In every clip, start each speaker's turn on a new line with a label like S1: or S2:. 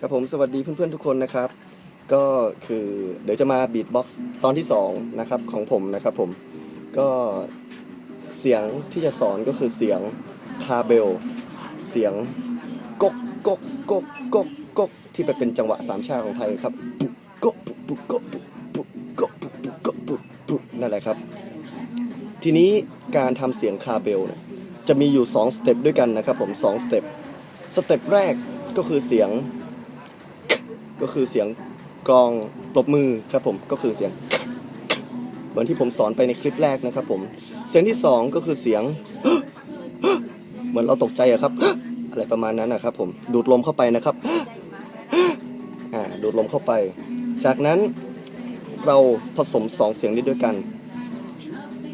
S1: ครับผมสวัสดีเพื่อนๆทุกคนนะครับ ก็คือเดี๋ยวจะมาบีทบ็อกซ์ตอนที่2นะครับของผมนะครับผมก็เสียงที่จะสอนก็คือเสียงคาเบล เสียงกกกกกกกกกกที่ไปเป็นจังหวะสามชาของไทยครับปุกปุกปุกปุกปุกปุกปุกปุกปุกปุกนั่นแหละครับ ทีนี้การทำเสียงคาเบลเนี่ยจะมีอยู่2สเต็ปด้วยกันนะครับผม2สเต็ปสเต็ปแรกก็คือเสียง ก็คือเสียงกลองปรบมือครับผมก็คือเสียงเหมือนที่ผมสอนไปในคลิปแรกนะครับผมเสียงที่สองก็คือเสียง เหมือนเราตกใจอะครับ อะไรประมาณนั้นนะครับผมดูดลมเข้าไปนะครับอ่าดูดลมเข้าไป จากนั้นเราผสมสองเสียงนี้ด้วยกัน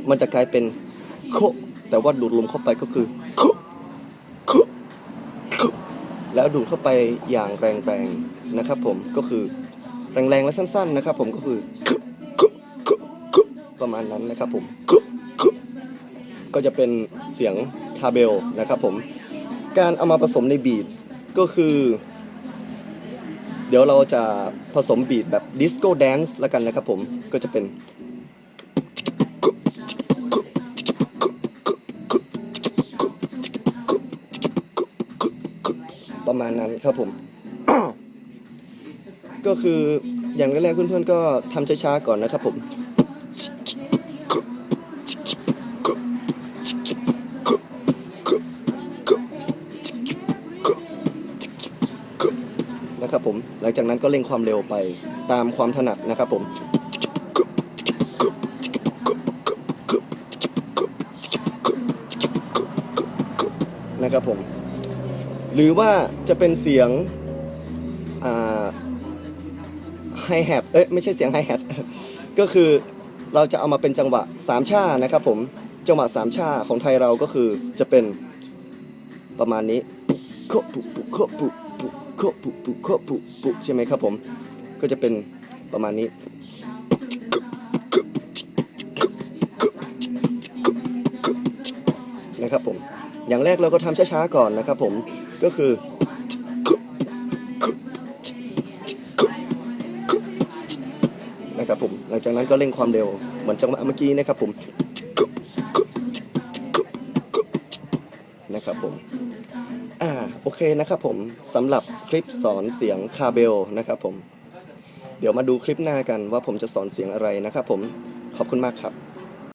S1: มันจะกลายเป็นโคแต่ว่าดูดลมเข้าไปก็คือ แล้วดูดเข้าไปอย่างแรงๆนะครับผมก็คือแรงๆและสั้นๆนะครับผมก็คือประมาณนั้นนะครับผมก็จะเป็นเสียงคาเบลนะครับผมการเอามาผสมในบีทก็คือ เดี๋ยวเราจะผสมบีทแบบดิสโก้แดนซ์ล้วกันนะครับผมก็จะเป็น ประมาณนั้นครับผม ก็คืออย่างแรกๆเพื่อนๆก็ทำช้าๆก่อนนะครับผมนะครับผมหลังจากนั้นก็เร่งความเร็วไปตามความถนัดนะครับผมนะครับผม หรือว่าจะเป็นเสียงไฮแฮทเอ้ยไม่ใช่เสียงไฮแฮทก็คือเราจะเอามาเป็นจังหวะสามชานะครับผมจังหวะสามชาของไทยเราก็คือจะเป็นประมาณนี้โคปุปุโคปุปุโคปุปุโคปุปุใช่ไหมครับผมก็จะเป็นประมาณนี้ อย่างแรกเราก็ทำช้าๆก่อนนะครับผมก็คือนะครับผมหลังจากนั้นก็เร่งความเร็วเหมือนจังหวะเมื่อกี้นะครับผมนะครับผมอ่าโอเคนะครับผมสำหรับคลิปสอนเสียงคาเบลนะครับผม เดี๋ยวมาดูคลิปหน้ากันว่าผมจะสอนเสียงอะไรนะครับผมขอบคุณมากครับ